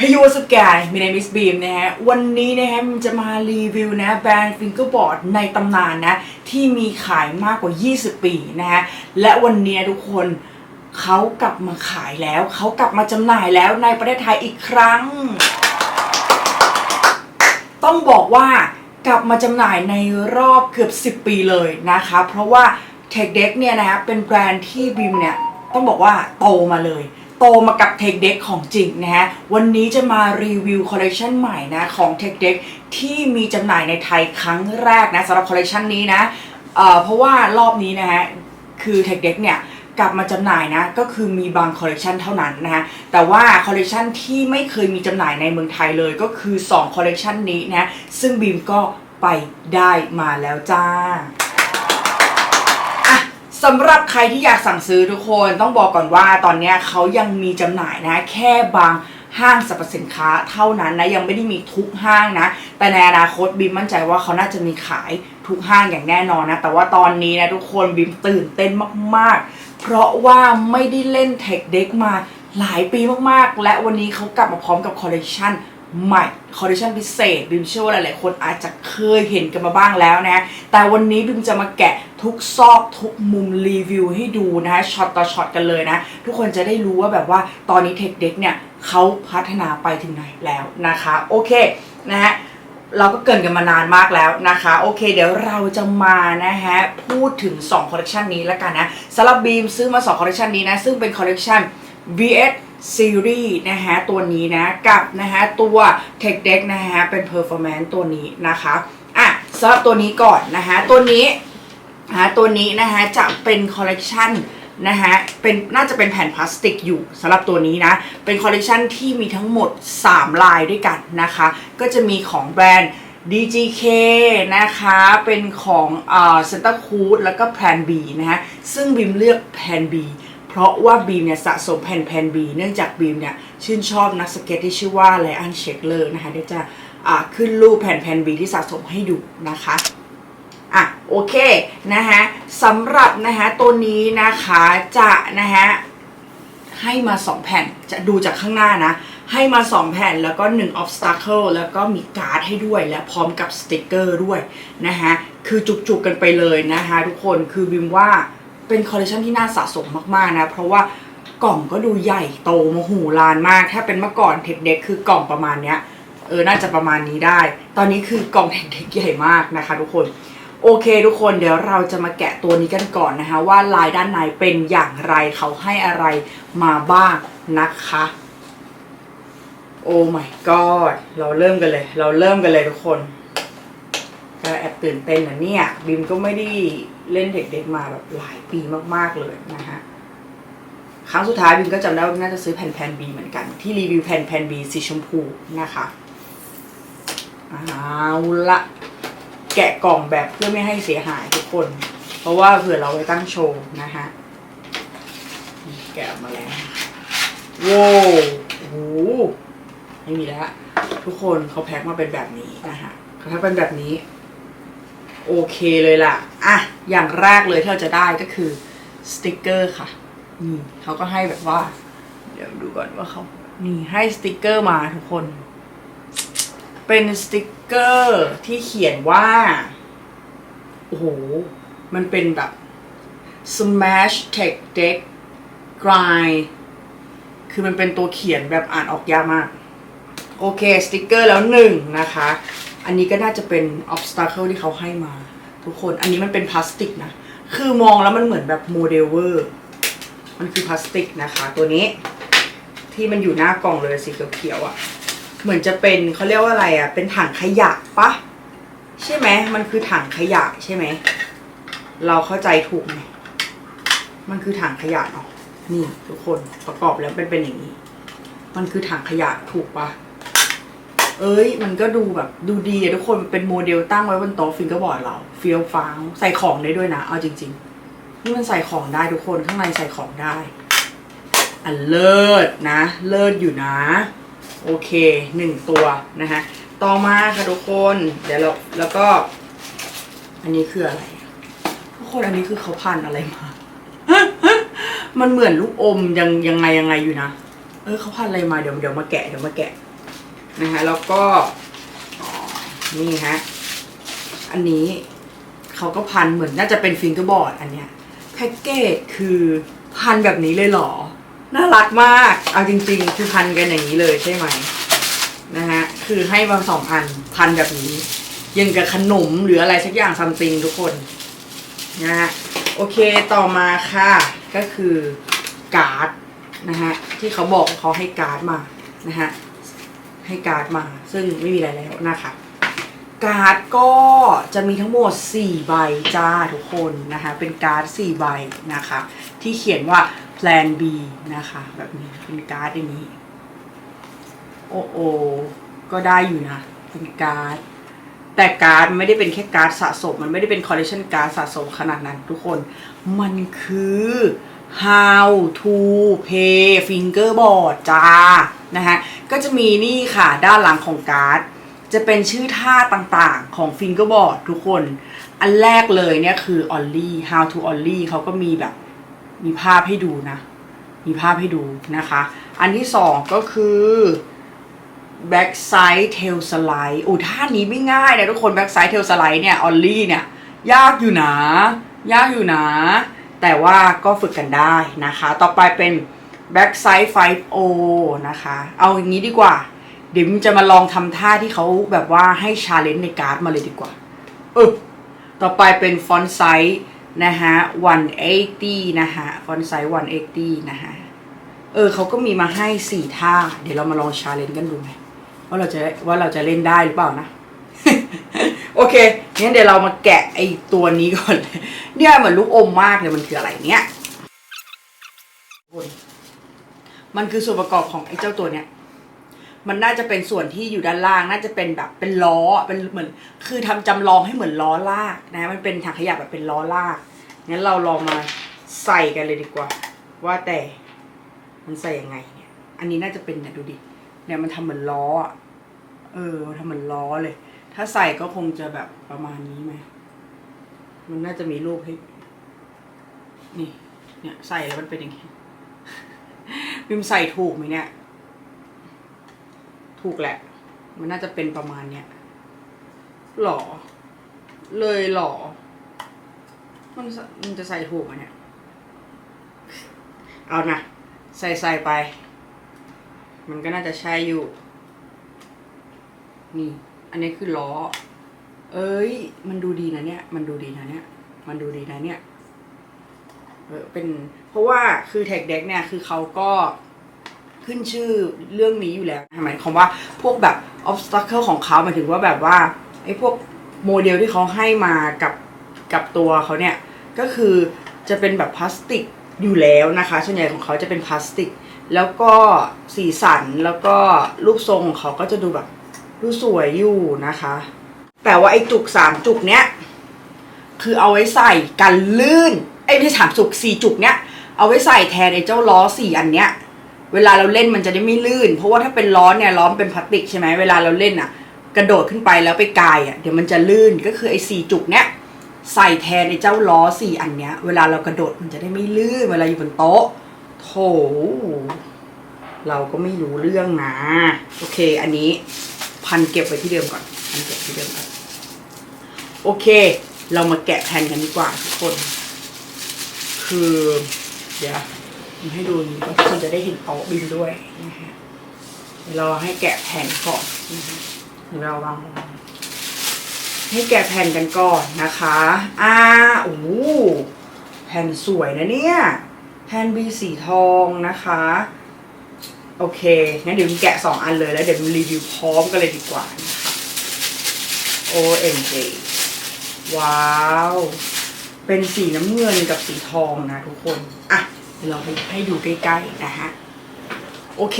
Hey you what's up guys my name is Beam นะฮะ วันนี้นะฮะมันจะมารีวิวนะแบรนด์ Fingerboard ในตำนานนะ ที่มีขายมากกว่า 20 ปีนะฮะ และวันนี้ทุกคนเขากลับมาขายแล้ว เขากลับมาจำหน่ายแล้วในประเทศไทยอีกครั้ง ต้องบอกว่ากลับมาจำหน่ายในรอบเกือบ 10 ปีเลยนะคะ เพราะว่า Tech d e c เนี่ยนะฮะเป็นแบรนด์ที่บิมเนี่ยต้องบอกว่าโตมาเลย โตมากับ Tech Deck ของจริงนะฮะ วันนี้จะมารีวิวคอลเลคชันใหม่นะของ Tech Deck ที่มีจำหน่ายในไทยครั้งแรกนะสำหรับคอลเลคชันนี้นะเอ่อเพราะว่ารอบนี้นะฮะ คือ Tech Deck เนี่ยกลับมาจำหน่ายนะ ก็คือมีบางคอลเลคชันเท่านั้นนะฮะ แต่ว่าคอลเลคชันที่ไม่เคยมีจำหน่ายในเมืองไทยเลยก็คือ 2 คอลเลคชันนี้นะ ซึ่งบีมก็ไปได้มาแล้วจ้า สำหรับใครที่อยากสั่งซื้อทุกคนต้องบอกก่อนว่าตอนนี้เขายังมีจำหน่ายนะแค่บางห้างสรรพสินค้าเท่านั้นนะยังไม่ได้มีทุกห้างนะ แต่ในอนาคตบีมมั่นใจว่าเขาน่าจะมีขายทุกห้างอย่างแน่นอนนะแต่ว่าตอนนี้นะทุกคนบีมตื่นเต้นมากๆ เพราะว่าไม่ได้เล่นเทคเด็กมาหลายปีมากๆ และวันนี้เขากลับมาพร้อมกับคอลเลคชัน ใหม่คอลเลคชันพิเศษบิมเชื่อว่าหลายๆคนอาจจะเคยเห็นกันมาบ้างแล้วนะ แต่วันนี้บิมจะมาแกะทุกซอกทุกมุมรีวิวให้ดูนะฮะช็อตต่อช็อตกันเลยนะ ทุกคนจะได้รู้ว่าแบบว่าตอนนี้เทคเด็กเนี่ยเขาพัฒนาไปถึงไหนแล้วนะคะ โอเคนะฮะเราก็เกินกันมานานมากแล้วนะคะ โอเค เดี๋ยวเราจะมานะฮะ พูดถึง2คอลเลคชันนี้แล้วกันนะสำหรับบีมซื้อมา2คอลเลคชันนี้นะ ซึ่งเป็นคอลเลคชัน VS Series นะฮะตัวนี้นะกับนะฮะตัว Tech Deck นะฮะเป็น Performance ตัวนี้นะคะอะสำหรับตัวนี้ก่อนนะฮะตัวนี้นะฮะตัวนี้นะฮะจะเป็นคอลเลกชันนะฮะเป็นน่าจะเป็นแผ่นพลาสติกอยู่สำหรับตัวนี้นะ เป็นคอลเลกชันที่มีทั้งหมด 3 ลายด้วยกันนะคะ ก็จะมีของแบรนด์ DGK นะคะ เป็นของเอ่อ Santa Cruz แล้วก็ Plan B นะฮะ ซึ่งบิมเลือก Plan B เพราะว่าบีมเนี่ยสะสมแผ่นแผ่น B เนื่องจากบีมเนี่ยชื่นชอบนักสเก็ตที่ชื่อว่าไลอันเชคเลอร์นะคะเดี๋ยวจะอ่าขึ้นรูปแผ่นแผ่น B ที่สะสมให้ดูนะคะอะโอเคนะฮะสำหรับนะฮะตัวนี้นะคะจะนะฮะให้มา 2 แผ่นจะดูจากข้างหน้านะ ให้มา 2 แผ่นแล้วก็ 1 obstacle แล้วก็มีการ์ดให้ด้วยและพร้อมกับสติกเกอร์ด้วยนะฮะคือจุกๆกันไปเลยนะคะทุกคนคือบิมว่า เป็นคอลเลคชันที่น่าสะสมมากๆนะ เพราะว่ากล่องก็ดูใหญ่โตมโหฬารมาก ถ้าเป็นเมื่อก่อนเทคเด็กคือกล่องประมาณเนี้ยเออน่าจะประมาณนี้ได้ ตอนนี้คือกล่องเด็กๆใหญ่มากนะคะ ทุกคนโอเค ทุกคนเดี๋ยวเราจะมาแกะตัวนี้กันก่อนนะคะ ว่าลายด้านในเป็นอย่างไรเขาให้อะไรมาบ้างนะคะ โอ้ my god เราเริ่มกันเลย เราเริ่มกันเลยทุกคนก็แอบตื่นเต้นนะเนี่ย บิมก็ไม่ได้ เล่นเด็กๆมาแบบหลายปีมากๆเลยนะฮะครั้งสุดท้ายบิมก็จำได้ว่าน่าจะซื้อแผ่นแผ่นบีเหมือนกัน ที่รีวิวแผ่นแผ่นบีสีชมพูนะคะเอาละแกะกล่องแบบเพื่อไม่ให้เสียหายทุกคน เพราะว่าเผื่อเราไว้ตั้งโชว์นะฮะแกะออกมาแล้วโว้วโอ้โหไม่มีแล้ว ทุกคนเขาแพ็คมาเป็นแบบนี้นะฮะเขาแพ็คเป็นแบบนี้ โอเคเลยล่ะ อะ อย่างแรกเลยที่เราจะได้ก็คือสติกเกอร์ค่ะ นี่เขาก็ให้แบบว่า เดี๋ยวดูก่อนว่าเขานี่ให้สติกเกอร์มาทุกคน เป็นสติกเกอร์ที่เขียนว่า โอ้โห มันเป็นแบบ smash tech deck grind คือมันเป็นตัวเขียนแบบอ่านออกยากมาก โอเค สติกเกอร์แล้วหนึ่งนะคะ อันนี้ก็น่าจะเป็น obstacle ที่เขาให้มา ทุกคน อันนี้มันเป็นพลาสติกนะ คือมองแล้วมันเหมือนแบบโมเดลเวอร์ มันคือพลาสติกนะคะ ตัวนี้ ที่มันอยู่หน้ากล่องเลยสีเขียวๆอะ่ะ เหมือนจะเป็นเขาเรียกว่าอะไรอะ่ะ เป็นถังขยะปะใช่ไหม มันคือถังขยะใช่ไหม เราเข้าใจถูกไหม มันคือถังขยะเนาะ นี่ทุกคนประกอบแล้วเป็นเป็นอย่างนี้ มันคือถังขยะถูกปะ เอ้ย มันก็ดูแบบดูดีอะทุกคนมันเป็นโมเดลตั้งไว้บนโต๊ะฟิงเกอร์บอร์ดเรา เฟี้ยวฟ้าวใส่ของได้ด้วยนะ เอาจริงๆนี่มันใส่ของได้ทุกคนข้างในใส่ของได้ อันเลิศนะ เลิศอยู่นะ โอเคหนึ่งตัวนะฮะต่อมาค่ะทุกคน เดี๋ยวเราแล้วก็ อันนี้คืออะไรทุกคนอันนี้คือเขาพันอะไรมา มันเหมือนลูกอมยังยังไงยังไงอยู่นะ เออเขาพันอะไรมาเดี๋ยวเดี๋ยวมาแกะเดี๋ยวมาแกะ นะคะแล้วก็นี่ฮะอันนี้เขาก็พันเหมือนน่าจะเป็นฟิงเกอร์บอร์ดอันเนี้ยแพ็กเกจคือพันแบบนี้เลยเหรอ น่ารักมาก เอาจริง ๆ คือพันกันอย่างนี้เลยใช่ไหมนะฮะคือให้มาสองอันพันแบบนี้ ยังกับขนมหรืออะไรสักอย่างซัมติงทุกคนนะฮะโอเคต่อมาค่ะก็คือการ์ดนะฮะที่เขาบอกเขาให้การ์ดมานะฮะ ให้การ์ดมา ซึ่งไม่มีอะไรแล้วนะคะการ์ดก็จะมีทั้งหมด 4 ใบจ้าทุกคนนะคะ เป็นการ์ด 4 ใบนะคะ ที่เขียนว่า plan B นะคะ แบบนี้เป็นการ์ดอย่างนี้ โอ้โอก็ได้อยู่นะ เป็นการ์ด แต่การ์ดไม่ได้เป็นแค่การ์ดสะสม มันไม่ได้เป็นคอลเลคชันการ์ดสะสมขนาดนั้นทุกคน มันคือ how to pay fingerboard จ้า นะฮะก็จะมีนี่ค่ะด้านหลังของการ์ด จะเป็นชื่อท่าต่างๆของ fingerboard ทุกคน อันแรกเลยเนี่ยคือ ollie how to ollie เขาก็มีแบบมีภาพให้ดูนะ มีภาพให้ดูนะคะ อันที่สองก็คือ back side tail slide โอ้ท่านี้ไม่ง่ายนะทุกคน back side tail slide เนี่ย ollie เนี่ยยากอยู่นะ ยากอยู่นะ แต่ว่าก็ฝึกกันได้นะคะ ต่อไปเป็น back side 5 o นะคะ เอาอย่างนี้ดีกว่า เดี๋ยวมจะมาลองทำท่าที่เขาแบบว่าให้ชาเลนจ์ในการ์ดมาเลยดีกว่าเออต่อไปเป็น font size นะฮะ 180 นะฮะ font size 180 นะฮะ เออเขาก็มีมาให้ 4 ท่า เดี๋ยวเรามาลองชาเลนจ์กันดูไหมว่าเราจะว่าเราจะเล่นได้หรือเปล่านะ โอเคงั้นเดี๋ยวเรามาแกะไอตัวนี้ก่อนเลยเนี่ยเหมือนลูกอมมากเลยมันคืออะไรเนี่ย มันคือส่วนประกอบของไอ้เจ้าตัวเนี้ยมันน่าจะเป็นส่วนที่อยู่ด้านล่าง น่าจะเป็นแบบเป็นล้อเป็นเหมือน คือทำจำลองให้เหมือนล้อลากนะ มันเป็นถังขยะแบบเป็นล้อลากงั้นเราลองมาใส่กันเลยดีกว่า ว่าแต่มันใส่ยังไงเนี่ย อันนี้น่าจะเป็นเนี่ยดูดิเนี่ยมันทำเหมือนล้อเออมันทำเหมือนล้อเลย ถ้าใส่ก็คงจะแบบประมาณนี้ไหมมันน่าจะมีรูปให้นี่ เนี่ยใส่แล้วมันเป็นอย่างนี้ พิมพ์ใส่ถูกไหมเนี่ย ถูกแหละ มันน่าจะเป็นประมาณเนี้ยหรอเลยหรอมันมันจะใส่ถูกไหมเนี่ย เอานะ ใส่ใส่ไป มันก็น่าจะใช่อยู่ นี่ อันนี้คือล้อ เอ้ย มันดูดีนะเนี่ย มันดูดีนะเนี่ย มันดูดีนะเนี่ย เป็นเพราะว่าคือแท็กเด็กเนี่ยคือเขาก็ขึ้นชื่อเรื่องนี้อยู่แล้วหมายความว่าพวกแบบ obstacle ของเขาหมายถึงว่าแบบว่าไอ้พวกโมเดลที่เขาให้มากับกับตัวเขาเนี่ย ก็คือจะเป็นแบบพลาสติกอยู่แล้วนะคะส่วนใหญ่ของเขาจะเป็นพลาสติก แล้วก็สีสันแล้วก็รูปทรงของเขาก็จะดูแบบดูสวยอยู่นะคะ แต่ว่าไอ้จุกสามจุกเนี้ยคือเอาไว้ใส่กันลื่น ไอ้ไม่ใช่สามจุกสี่จุกเนี้ยเอาไว้ใส่แทนไอ้เจ้าล้อสี่อันเนี้ย เวลาเราเล่นมันจะได้ไม่ลื่น เพราะว่าถ้าเป็นล้อเนี่ยล้อมเป็นพลาสติกใช่ไหมเวลาเราเล่นอะ กระโดดขึ้นไปแล้วไปกายอะเดี๋ยวมันจะลื่นก็คือไอ้สี่จุกเนี้ยใส่แทนไอ้เจ้าล้อสี่อันเนี้ย เวลาเรากระโดดมันจะได้ไม่ลื่น เวลาอยู่บนโต๊ะโถเราก็ไม่รู้เรื่องนะโอเค อันนี้พันเก็บไว้ที่เดิมก่อนพันเก็บที่เดิมก่อนโอเค เรามาแกะแผ่นกันดีกว่าทุกคน คือ เดี๋ยวผมให้ดูนี้ก็คุณจะได้เห็นโต๊ะบินด้วยนะฮะเดี๋ยวเราให้แกะแผ่นก่อนนะฮะเราวางให้แกะแผ่นกันก่อนนะคะอ่าโอ้แผ่นสวยนะเนี่ย แผ่นบีสีทองนะคะ โอเค งั้นเดี๋ยวแกะสองอันเลยแล้วเดี๋ยวรีวิวพร้อมกันเลยดีกว่านะคะ OMG ว้าว เป็นสีน้ำเงินกับสีทองนะทุกคน อะเดี๋ยวเราไปให้ดูใกล้ๆนะฮะ โอเค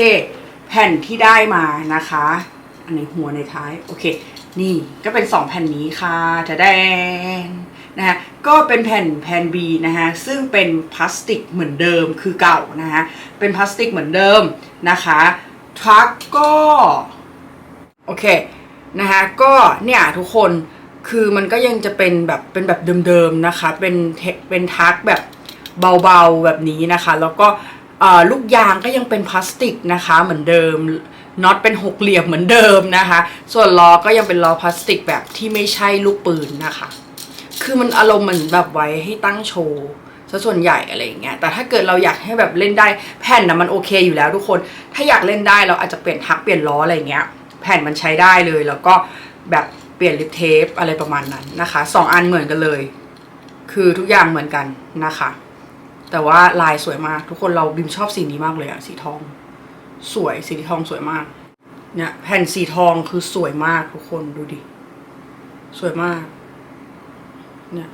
แผ่นที่ได้มานะคะ อันในหัวในท้าย โอเค นี่ก็เป็น 2 แผ่นนี้ค่ะจะแดงนะฮะก็เป็นแผ่นแผ่น B นะฮะซึ่งเป็นพลาสติกเหมือนเดิมคือเก่านะฮะเป็นพลาสติกเหมือนเดิมนะคะทรัคก็ โอเคนะฮะก็เนี่ยทุกคน คือมันก็ยังจะเป็นแบบเป็นแบบเดิมๆนะคะ เป็นเทเป็นทักแบบเบาๆแบบนี้นะคะ แล้วก็ลูกยางก็ยังเป็นพลาสติกนะคะเหมือนเดิมน็อตเป็นหกเหลี่ยมเหมือนเดิมนะคะ ส่วนล้อก็ยังเป็นล้อพลาสติกแบบที่ไม่ใช่ลูกปืนนะคะ คือมันอารมณ์เหมือนแบบไว้ให้ตั้งโชว์ซะส่วนใหญ่อะไรอย่างเงี้ย แต่ถ้าเกิดเราอยากให้แบบเล่นได้แผ่นนะมันโอเคอยู่แล้วทุกคน ถ้าอยากเล่นได้เราอาจจะเปลี่ยนทักเปลี่ยนล้ออะไรอย่างเงี้ย แผ่นมันใช้ได้เลยแล้วก็แบบ เปลี่ยนลิปเทปอะไรประมาณนั้นนะคะสองอันเหมือนกันเลย คือทุกอย่างเหมือนกันนะคะ แต่ว่าลายสวยมาก ทุกคนเราบิมชอบสีนี้มากเลยอะสีทอง สวยสีทองสวยมาก เนี่ยแผ่นสีทองคือสวยมากทุกคนดูดิ สวยมาก เนี่ย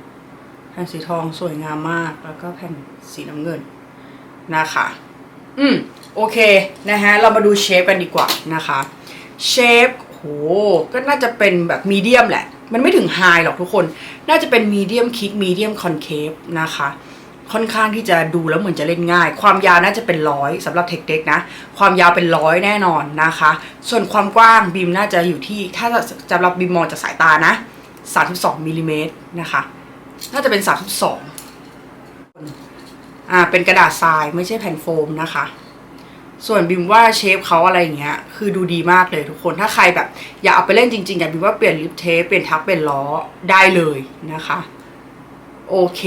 แผ่นสีทองสวยงามมาก แล้วก็แผ่นสีน้ำเงินนะคะ อืม โอเค นะฮะ เรามาดูเชฟกันดีกว่านะคะ เชฟ ก็น่าจะเป็นแบบมีเดียมแหละ มันไม่ถึงไฮหรอกทุกคน น่าจะเป็นมีเดียมคิกมีเดียมคอนเคฟนะคะ ค่อนข้างที่จะดูแล้วเหมือนจะเล่นง่าย ความยาวน่าจะเป็นร้อยสำหรับเทคเด็กนะ ความยาวเป็นร้อยแน่นอนนะคะ ส่วนความกว้างบีมน่าจะอยู่ที่ถ้าสำหรับบีมมองจากสายตานะ 32มิลลิเมตรนะคะ น่าจะเป็น 32อ่าเป็นกระดาษทรายไม่ใช่แผ่นโฟมนะคะ ส่วนบิมว่าเชฟเขาอะไรอย่างเงี้ย คือดูดีมากเลยทุกคน ถ้าใครแบบ อยากเอาไปเล่นจริงๆอยากบิมว่าเปลี่ยนลิปเทปเปลี่ยนทักเปลี่ยนล้อได้เลยนะคะ โอเค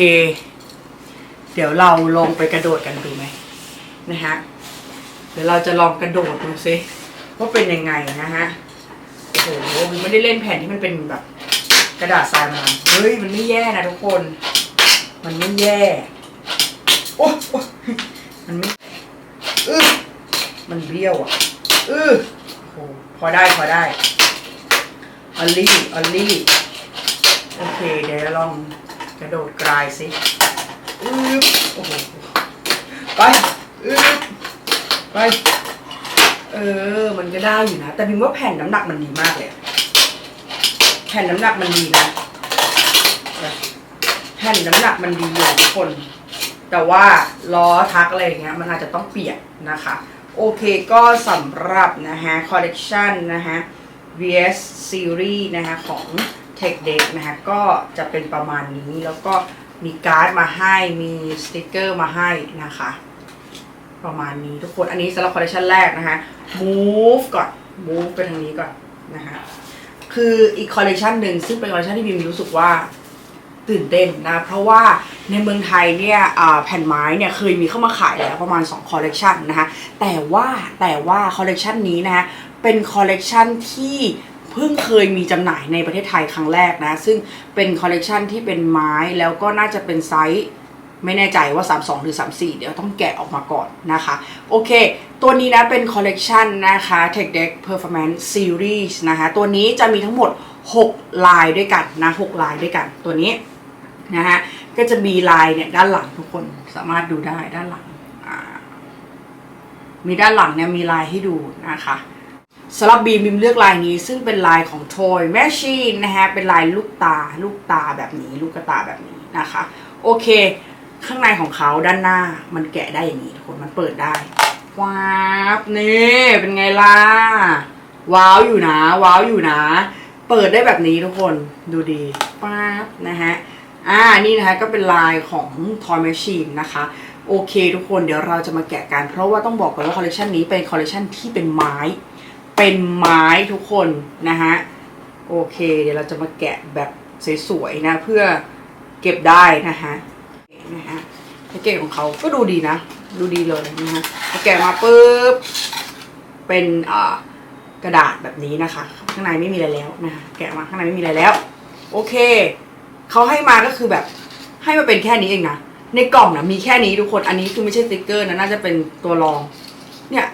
เดี๋ยวเราลองไปกระโดดกันดูไหมนะฮะ เดี๋ยวเราจะลองกระโดดดูซิว่าเป็นยังไงนะฮะ โอ้โหบิมไม่ได้เล่นแผ่นที่มันเป็นแบบ กระดาษทรายมา เฮ้ย มันไม่แย่นะทุกคน มันไม่แย่ โอ้โอมันไม่ มันเบี้ยวอะเออโอ้พอได้พอได้อลลี่อลลี่โอเค เดี๋ยวลองกระโดดกลายสิอือโอ้โหไปอือไป เออ มันก็ได้อยู่นะ แต่บิมว่าแผ่นน้ำหนักมันดีมากเลยแผ่นน้ำหนักมันดีนะแผ่นน้ำหนักมันดีอยู่ทุกคน แต่ว่าล้อทักอะไรอย่างเงี้ย มันอาจจะต้องเปียนนะคะ โอเคก็สำหรับนะฮะ collection นะฮะ VS Series นะฮะของ Tech Deck นะฮะก็จะเป็นประมาณนี้แล้วก็มีการ์ดมาให้มีสติกเกอร์มาให้นะคะ ประมาณนี้ทุกคนอันนี้สำหรับ collection แรกนะคะ move ก่อน move ไปทางนี้ก่อนนะคะคืออีกคอลเลกชันหนึ่งซึ่งเป็นคอลเลกชันที่บิมรู้สึกว่า ตื่นเต้นนะ เพราะว่าในเมืองไทยเนี่ยแผ่นไม้เนี่ยเคยมีเข้ามาขายแล้วประมาณ2คอลเลกชันนะคะแต่ว่าแต่ว่าคอลเลกชันนี้นะคะเป็นคอลเลกชันที่เพิ่งเคยมีจำหน่ายในประเทศไทยครั้งแรกนะ ซึ่งเป็นคอลเลกชันที่เป็นไม้แล้วก็น่าจะเป็นไซส์ไม่แน่ใจว่า 32 หรือ 34 เดี๋ยวต้องแกะออกมาก่อนนะคะ โอเค ตัวนี้นะเป็นคอลเลกชันนะคะ Tech Deck Performance Series นะคะ ตัวนี้จะมีทั้งหมด 6 ลายด้วยกันนะ 6 ลายด้วยกันตัวนี้ นะฮะก็จะมีลายเนี่ยด้านหลังทุกคนสามารถดูได้ด้านหลังมีด้านหลังเนี่ยมีลายให้ดูนะคะสำหรับบีมบีมเลือกลายนี้ ซึ่งเป็นลายของ Toy Machine นะฮะเป็นลายลูกตาลูกตาแบบนี้ ลูกตาแบบนี้นะคะ โอเค ข้างในของเขาด้านหน้ามันแกะได้อย่างนี้ทุกคนมันเปิดได้ว้าบนี่เป็นไงล่ะว้าวอยู่นะว้าวอยู่นะ เปิดได้แบบนี้ทุกคนดูดีป๊าบนะฮะ อ่านี่นะคะก็เป็นลายของ Toy Machine นะคะโอเคทุกคนเดี๋ยวเราจะมาแกะกัน เพราะว่าต้องบอกก่อนว่าคอลเลคชันนี้เป็นคอลเลคชันที่เป็นไม้ เป็นไม้ทุกคนนะฮะโอเค เดี๋ยวเราจะมาแกะแบบสวยๆนะเพื่อเก็บได้นะคะนะฮะแพ็กเกจของเขาก็ดูดีนะ ดูดีเลยนะฮะพอแกะมาปุ๊บเป็นอ่ากระดาษแบบนี้นะคะ ข้างในไม่มีอะไรแล้วนะคะแกะมาข้างในไม่มีอะไรแล้ว โอเค เขาให้มาก็คือแบบให้มาเป็นแค่นี้เองนะ ในกล่องนะมีแค่นี้ทุกคน อันนี้คือไม่ใช่สติกเกอร์นะ น่าจะเป็นตัวรอง เนี่ย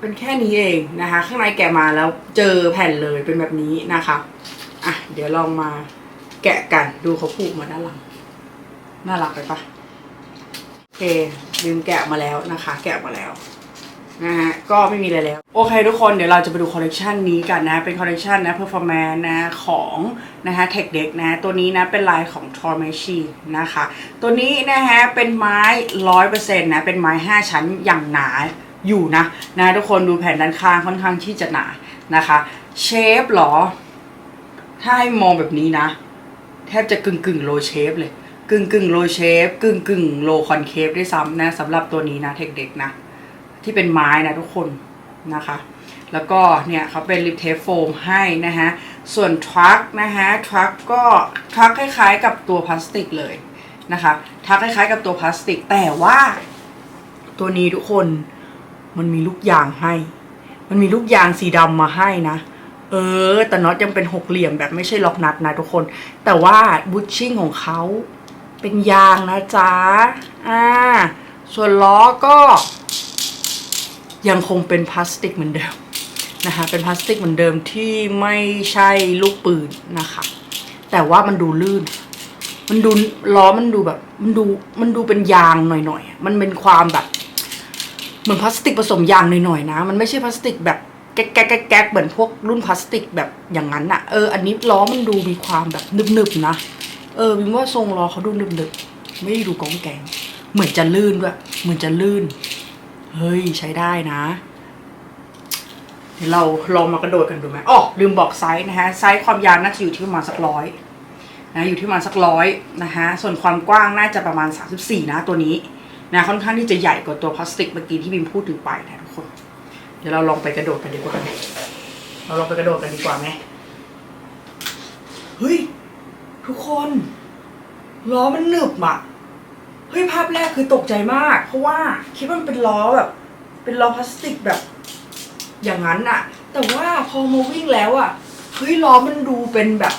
เป็นแค่นี้เองนะคะ ข้างในแกะมาแล้วเจอแผ่นเลยเป็นแบบนี้นะคะ อะ เดี๋ยวลองมาแกะกันดูเขาผูกมาด้านหลัง น่ารักไปปะโอเคลืมแกะมาแล้วนะคะ แกะมาแล้ว นะฮะก็ไม่มีอะไรแล้ว โอเคทุกคนเดี๋ยวเราจะไปดูคอลเลกชันนี้กันนะ เป็นคอลเลกชันนะ performance นนะของนะคะ Tech Deck นะ ตัวนี้นะเป็นลายของ t o r m a c h i n นะคะ ตัวนี้นะฮะเป็นไม้ร้อยเปอร์เซ็นต์นะเป็นไม้ห้าชั้นอย่างหนาอยู่นะนะทุกคนดูแผ่นด้านข้างค่อนข้างที่จะหนานะคะเชฟหรอ ถ้าให้มองแบบนี้นะ แทบจะกึ่งกึ่งโลเชฟเลยกึ่งกึ่งโลเชฟกึ่งกึ่งโลคอนเคฟด้วยซ้ำนะสำหรับตัวนี้นะเทคเด็กนะ ที่เป็นไม้นะทุกคนนะคะ แล้วก็เนี่ยเขาเป็นลิปเทปโฟมให้นะฮะ ส่วนทรัคนะฮะทรัคก็ทรัคคล้ายๆกับตัวพลาสติกเลยนะคะทรัคคล้ายๆกับตัวพลาสติกแต่ว่า ตัวนี้ทุกคนมันมีลูกยางให้ มันมีลูกยางสีดำมาให้นะเออ แต่น็อตยังเป็นหกเหลี่ยมแบบไม่ใช่ล็อกนัดนะทุกคน แต่ว่าบูชชิ่งของเขาเป็นยางนะจ๊ะ อ่า ส่วนล้อก็ ยังคงเป็นพลาสติกเหมือนเดิมนะคะเป็นพลาสติกเหมือนเดิมที่ไม่ใช่ลูกปืนนะคะ แต่ว่ามันดูลื่น มันดูล้อมันดูแบบ มันดูมันดูเป็นยางหน่อยๆอะมันเป็นความแบบ เหมือนพลาสติกผสมยางหน่อยๆนะ มันไม่ใช่พลาสติกแบบแก๊กแก๊กแก๊กแก๊กเหมือนพวกรุ่นพลาสติกแบบอย่างนั้นอะเอออันนี้ล้อมันดูมีความแบบนึบๆนะเออวิมว่าทรงล้อเขาดูนึบๆไม่ด้ดูกองแกงเหมือนจะลื่นด้วยเหมือนจะลื่น เฮ้ยใช้ได้นะเดี๋ยวเราลองมากระโดดกันดูไหมอ๋อลืมบอกไซส์นะฮะไซส์ความยาวน่าจะอยู่ที่ประมาณสักร้อยนะอยู่ที่ประมาณสักร้อยนะฮะส่วนความกว้างน่าจะประมาณ 34 นะตัวนี้นะค่อนข้างที่จะใหญ่กว่าตัวพลาสติกเมื่อกี้ที่บิมพูดถึงไปนะทุกคน เดี๋ยวเราลองไปกระโดดกันดีกว่าไหมเราลองไปกระโดดกันดีกว่าไหมเฮ้ยทุกคนล้อมันหนึบอะ เฮ้ยภาพแรกคือตกใจมาก เพราะว่าคิดว่ามันเป็นล้อแบบ เป็นล้อพลาสติกแบบ อย่างนั้นอะแต่ว่าพอมาวิ่งแล้วอะเฮ้ยล้อมันดูเป็นแบบ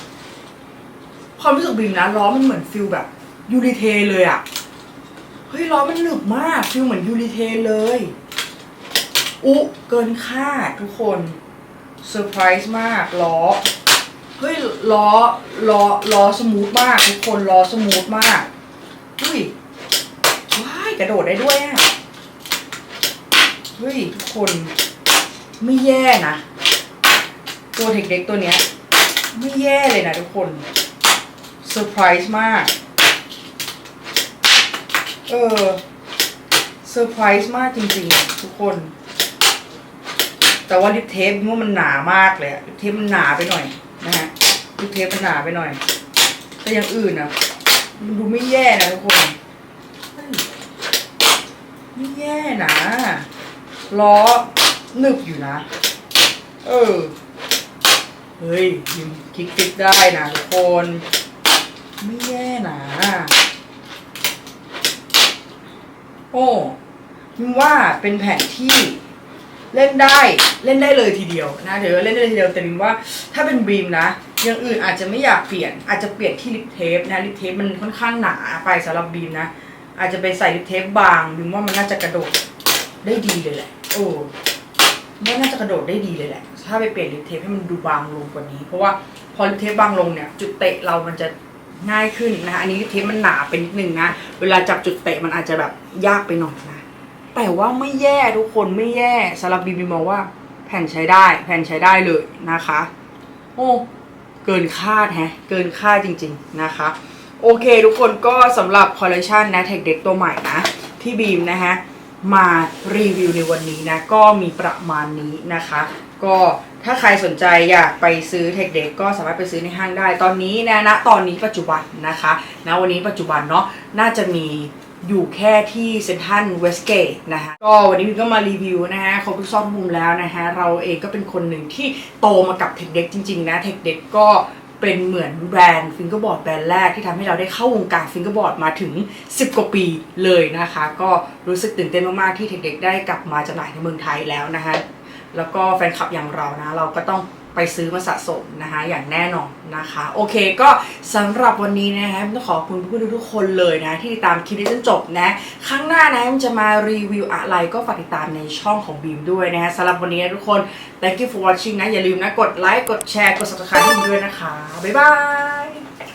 ความรู้สึกบิมนะล้อมันเหมือนฟิลแบบยูริเทเลยอะเฮ้ยล้อมันหนึบมากฟิลเหมือนยูริเทเลยอุเกินคาดทุกคนเซอร์ไพรส์มากล้อเฮ้ยล้อล้อล้อสมูทมากทุกคนล้อสมูทมากเฮ้ย กระโดดได้ด้วยอะเฮ้ยทุกคนไม่แย่นะ ตัวเด็กๆตัวเนี้ย ไม่แย่เลยนะทุกคนเซอร์ไพรส์มาก เออเซอร์ไพรส์มากจริงๆ ทุกคน แต่ว่าลิปเทปว่ามันหนามากเลยลิปเทปมันหนาไปหน่อยนะฮะลิปเทปมันหนาไปหน่อย แต่อย่างอื่นอะมันดูไม่แย่นะทุกคน แย่นะล้อหนึบอยู่นะ เออ เฮ้ยยิมคลิกฟิกได้นะทุกคน ไม่แย่นะ โอ้มินว่าเป็นแผ่นที่เล่นได้เล่นได้เลยทีเดียวนะเดี๋ยวเล่นได้เลยทีเดียวแต่มินว่าถ้าเป็นบีมนะอย่างอื่นอาจจะไม่อยากเปลี่ยนอาจจะเปลี่ยนที่ลิปเทปนะลิปเทปมันค่อนข้างหนาไปสำหรับบีมนะ อาจจะไปใส่ลิปเทปบางบิมว่ามันน่าจะกระโดดได้ดีเลยแหละ โอ้ว่น่าจะกระโดดได้ดีเลยแหละ ถ้าไปเปลี่ยนลิปเทปให้มันดูบางลงกว่านี้ เพราะว่าพอลิปเทปบางลงเนี่ย จุดเตะเรามันจะง่ายขึ้นนะคะ อันนี้ลิปเทปมันหนาไปนิดนึงนะ เวลาจับจุดเตะมันอาจจะแบบยากไปหน่อยนะ แต่ว่าไม่แย่ทุกคนไม่แย่สำหรับบีบีมองว่าแผ่นใช้ได้ แผ่นใช้ได้เลยนะคะ โอ้ เกินคาดแฮะ เกินคาดจริง ๆนะคะ โอเคทุกคนก็สำหรับคอลเลคชันนะเทคเด็กตัวใหม่นะ ที่บีมนะฮะ มารีวิวในวันนี้นะ ก็มีประมาณนี้นะคะ ก็ถ้าใครสนใจอยากไปซื้อเทคเด็กก็สามารถไปซื้อในห้างได้ ตอนนี้นะณตอนนี้ปัจจุบันนะคะนะวันนี้ปัจจุบันเนาะน่าจะมีอยู่แค่ที่เซนทันเวสเกตนะคะก็วันนี้พิก็มารีวิวนะฮะครบทุกซอกมุมแล้วนะฮะเราเองก็เป็นคนหนึ่งที่โตมากับเทคเด็กจริง ๆ นะเทคเด็กก็ เป็นเหมือนแบรนด์ฟิงเกอร์บอร์ดแบรนด์แรกที่ทำให้เราได้เข้าวงการฟิงเกอร์บอร์ดมาถึง 10 กว่าปีเลยนะคะ ก็รู้สึกตื่นเต้นมาก ๆ ที่เด็กๆได้กลับมาจำหน่ายในเมืองไทยแล้วนะคะแล้วก็แฟนคลับอย่างเรานะ เราก็ต้อง ไปซื้อมาสะสมนะคะอย่างแน่นอนนะคะ โอเคก็สำหรับวันนี้นะคะต้องขอบคุณผู้ดูทุกคนเลยนะที่ติดตามคลิปนี้จนจบนะครั้งหน้านะมันจะมารีวิวอะไรก็ฝากติดตามในช่องของบีมด้วยนะคะสำหรับวันนี้นะทุกคน thank you for watching นะอย่าลืมนะกดไลค์กดแชร์กด subscribe ให้บีมด้วยนะคะ บ๊ายบาย